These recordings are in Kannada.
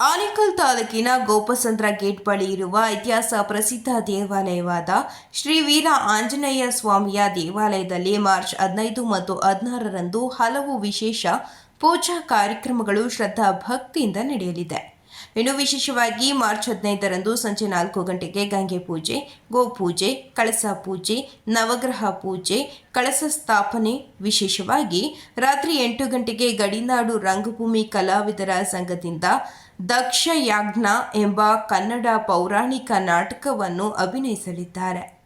ಆನೇಕಲ್ ತಾಲೂಕಿನ ಗೋಪಸಂದ್ರ ಗೇಟ್ ಬಳಿ ಇರುವ ಇತಿಹಾಸ ಪ್ರಸಿದ್ಧ ದೇವಾಲಯವಾದ ಶ್ರೀ ವೀರ ಆಂಜನೇಯ ಸ್ವಾಮಿಯ ದೇವಾಲಯದಲ್ಲಿ ಮಾರ್ಚ್ ಹದಿನೈದು ಮತ್ತು ಹದಿನಾರರಂದು ಹಲವು ವಿಶೇಷ ಪೂಜಾ ಕಾರ್ಯಕ್ರಮಗಳು ಶ್ರದ್ಧಾ ಭಕ್ತಿಯಿಂದ ನಡೆಯಲಿದೆ. ಇನ್ನು ವಿಶೇಷವಾಗಿ ಮಾರ್ಚ್ ಹದಿನೈದರಂದು ಸಂಜೆ ನಾಲ್ಕು ಗಂಟೆಗೆ ಗಂಗೆ ಪೂಜೆ ಗೋಪೂಜೆ ಕಳಸ ಪೂಜೆ, ನವಗ್ರಹ ಪೂಜೆ, ಕಳಸ ಸ್ಥಾಪನೆ. ವಿಶೇಷವಾಗಿ ರಾತ್ರಿ ಎಂಟು ಗಂಟೆಗೆ ಗಡಿನಾಡು ರಂಗಭೂಮಿ ಕಲಾವಿದರ ಸಂಘದಿಂದ ದಕ್ಷ ಯಾಜ್ಞ ಎಂಬ ಕನ್ನಡ ಪೌರಾಣಿಕ ನಾಟಕವನ್ನು ಅಭಿನಯಿಸಲಿದ್ದಾರೆ.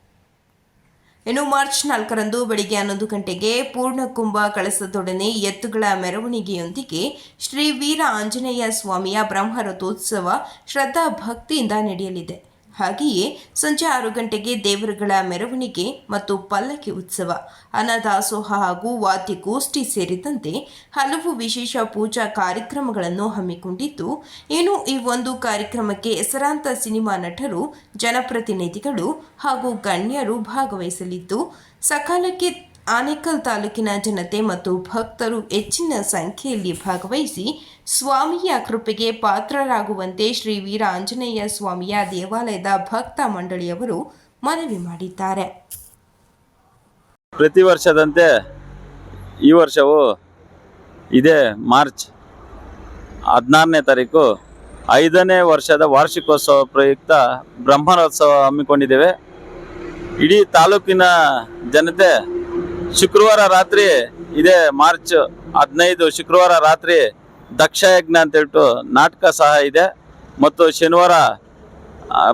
ಇನ್ನು ಮಾರ್ಚ್ ನಾಲ್ಕರಂದು ಬೆಳಿಗ್ಗೆ ಹನ್ನೊಂದು ಗಂಟೆಗೆ ಪೂರ್ಣಕುಂಭ ಕಳಸದೊಡನೆ ಎತ್ತುಗಳ ಮೆರವಣಿಗೆಯೊಂದಿಗೆ ಶ್ರೀ ವೀರ ಆಂಜನೇಯ ಸ್ವಾಮಿಯ ಬ್ರಹ್ಮರಥೋತ್ಸವ ಶ್ರದ್ಧಾ ಭಕ್ತಿಯಿಂದ ನಡೆಯಲಿದೆ. ಹಾಗೆಯೇ ಸಂಜೆ ಆರು ಗಂಟೆಗೆ ದೇವರುಗಳ ಮೆರವಣಿಗೆ ಮತ್ತು ಪಲ್ಲಕ್ಕಿ ಉತ್ಸವ ಅನ್ನದಾಸೋಹ ಹಾಗೂ ವಾದ್ಯಗೋಷ್ಠಿ ಸೇರಿದಂತೆ ಹಲವು ವಿಶೇಷ ಪೂಜಾ ಕಾರ್ಯಕ್ರಮಗಳನ್ನು ಹಮ್ಮಿಕೊಂಡಿದ್ದು, ಇನ್ನು ಈ ಒಂದು ಕಾರ್ಯಕ್ರಮಕ್ಕೆ ಹೆಸರಾಂತ ಸಿನಿಮಾ ನಟರು, ಜನಪ್ರತಿನಿಧಿಗಳು ಹಾಗೂ ಗಣ್ಯರು ಭಾಗವಹಿಸಲಿದ್ದು, ಸಕಾಲಕ್ಕೆ ಆನೇಕಲ್ ತಾಲೂಕಿನ ಜನತೆ ಮತ್ತು ಭಕ್ತರು ಹೆಚ್ಚಿನ ಸಂಖ್ಯೆಯಲ್ಲಿ ಭಾಗವಹಿಸಿ ಸ್ವಾಮಿಯ ಕೃಪೆಗೆ ಪಾತ್ರರಾಗುವಂತೆ ಶ್ರೀ ವೀರ ಆಂಜನೇಯ ಸ್ವಾಮಿಯ ದೇವಾಲಯದ ಭಕ್ತ ಮಂಡಳಿಯವರು ಮನವಿ ಮಾಡಿದ್ದಾರೆ. ಪ್ರತಿ ವರ್ಷದಂತೆ ಈ ವರ್ಷವೂ ಇದೇ ಮಾರ್ಚ್ ಹದಿನಾರನೇ ತಾರೀಕು ಐದನೇ ವರ್ಷದ ವಾರ್ಷಿಕೋತ್ಸವ ಪ್ರಯುಕ್ತ ಬ್ರಹ್ಮರೋತ್ಸವ ಹಮ್ಮಿಕೊಂಡಿದ್ದೇವೆ. ಇಡೀ ತಾಲೂಕಿನ ಜನತೆ ಶುಕ್ರವಾರ ರಾತ್ರಿ, ಇದೇ ಮಾರ್ಚ್ ಹದಿನೈದು ಶುಕ್ರವಾರ ರಾತ್ರಿ ದಕ್ಷಯಜ್ಞ ಅಂತ ಹೇಳ್ಬಿಟ್ಟು ನಾಟಕ ಸಹ ಇದೆ. ಮತ್ತು ಶನಿವಾರ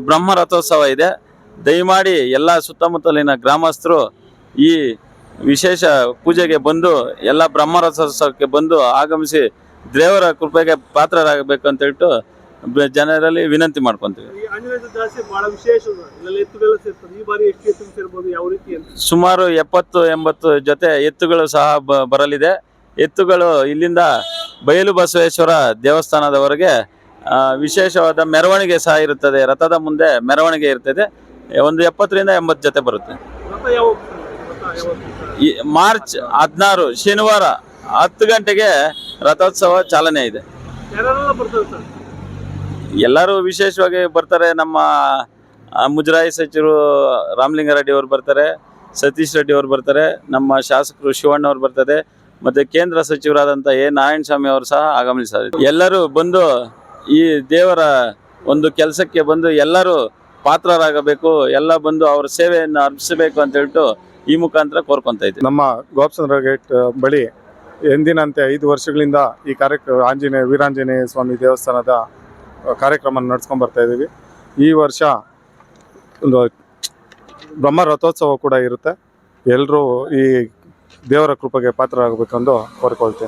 ಬ್ರಹ್ಮ ರಥೋತ್ಸವ ಇದೆ. ದಯಮಾಡಿ ಎಲ್ಲ ಸುತ್ತಮುತ್ತಲಿನ ಗ್ರಾಮಸ್ಥರು ಈ ವಿಶೇಷ ಪೂಜೆಗೆ ಬಂದು, ಎಲ್ಲ ಬ್ರಹ್ಮ ರಥೋತ್ಸವಕ್ಕೆ ಬಂದು ಆಗಮಿಸಿ ದೇವರ ಕೃಪೆಗೆ ಪಾತ್ರರಾಗಬೇಕು ಅಂತ ಹೇಳ್ಬಿಟ್ಟು ಜನರಲ್ಲಿ ವಿನಂತಿ ಮಾಡ್ಕೊಂತೀವಿ. ಸುಮಾರು ಎಪ್ಪತ್ತು, ಎಂಬತ್ತು ಜೊತೆ ಎತ್ತುಗಳು ಸಹ ಬರಲಿದೆ. ಎತ್ತುಗಳು ಇಲ್ಲಿಂದ ಬಯಲು ಬಸವೇಶ್ವರ ದೇವಸ್ಥಾನದವರೆಗೆ ವಿಶೇಷವಾದ ಮೆರವಣಿಗೆ ಸಹ ಇರುತ್ತದೆ. ರಥದ ಮುಂದೆ ಮೆರವಣಿಗೆ ಇರ್ತದೆ. ಒಂದು ಎಪ್ಪತ್ತರಿಂದ ಎಂಬತ್ತು ಜೊತೆ ಬರುತ್ತೆ. ಮಾರ್ಚ್ ಹದಿನಾರು, ಶನಿವಾರ ಹತ್ತು ಗಂಟೆಗೆ ರಥೋತ್ಸವ ಚಾಲನೆ ಇದೆ. ಎಲ್ಲರೂ ವಿಶೇಷವಾಗಿ ಬರ್ತಾರೆ. ನಮ್ಮ ಮುಜರಾಯಿ ಸಚಿವರು ರಾಮಲಿಂಗಾರೆಡ್ಡಿ ಅವರು ಬರ್ತಾರೆ. ಸತೀಶ್ ರೆಡ್ಡಿ ಅವರು ಬರ್ತಾರೆ, ನಮ್ಮ ಶಾಸಕರು ಶಿವಣ್ಣ ಅವರು ಬರ್ತಾರೆ ಮತ್ತೆ ಕೇಂದ್ರ ಸಚಿವರಾದಂಥ ಎ. ನಾರಾಯಣಸ್ವಾಮಿ ಅವರು ಸಹ ಆಗಮಿಸಿದ್ದಾರೆ ಎಲ್ಲರೂ ಬಂದು ಈ ದೇವರ ಒಂದು ಕೆಲಸಕ್ಕೆ ಬಂದು ಎಲ್ಲರೂ ಪಾತ್ರರಾಗಬೇಕು, ಎಲ್ಲ ಬಂದು ಅವರ ಸೇವೆಯನ್ನು ಅರ್ಪಿಸಬೇಕು ಅಂತ ಹೇಳ್ಬಿಟ್ಟು ಈ ಮುಖಾಂತರ ಕೋರ್ಕೊಂತ ಇದ್ದೀವಿ. ನಮ್ಮ ಗೋಪಸಂದ್ರ ಗೇಟ್ ಬಳಿ ಎಂದಿನಂತೆ ಐದು ವರ್ಷಗಳಿಂದ ಈ ಕಾರ್ಯಕ್ರಮ ಆಂಜನೇಯ, ವೀರಾಂಜನೇಯ ಸ್ವಾಮಿ ದೇವಸ್ಥಾನದ ಕಾರ್ಯಕ್ರಮ ನಡ್ಸ್ಕೊಂಡ್ ಬರ್ತಾ ಇದ್ದೀವಿ. ಈ ವರ್ಷ ಒಂದು ಬ್ರಹ್ಮ ರಥೋತ್ಸವ ಕೂಡ ಇರುತ್ತೆ. ಎಲ್ಲರೂ ಈ ದೇವರ ಕೃಪೆಗೆ ಪಾತ್ರರಾಗಬೇಕೆಂದು ಕೋರಿಕೊಳ್ತೇನೆ.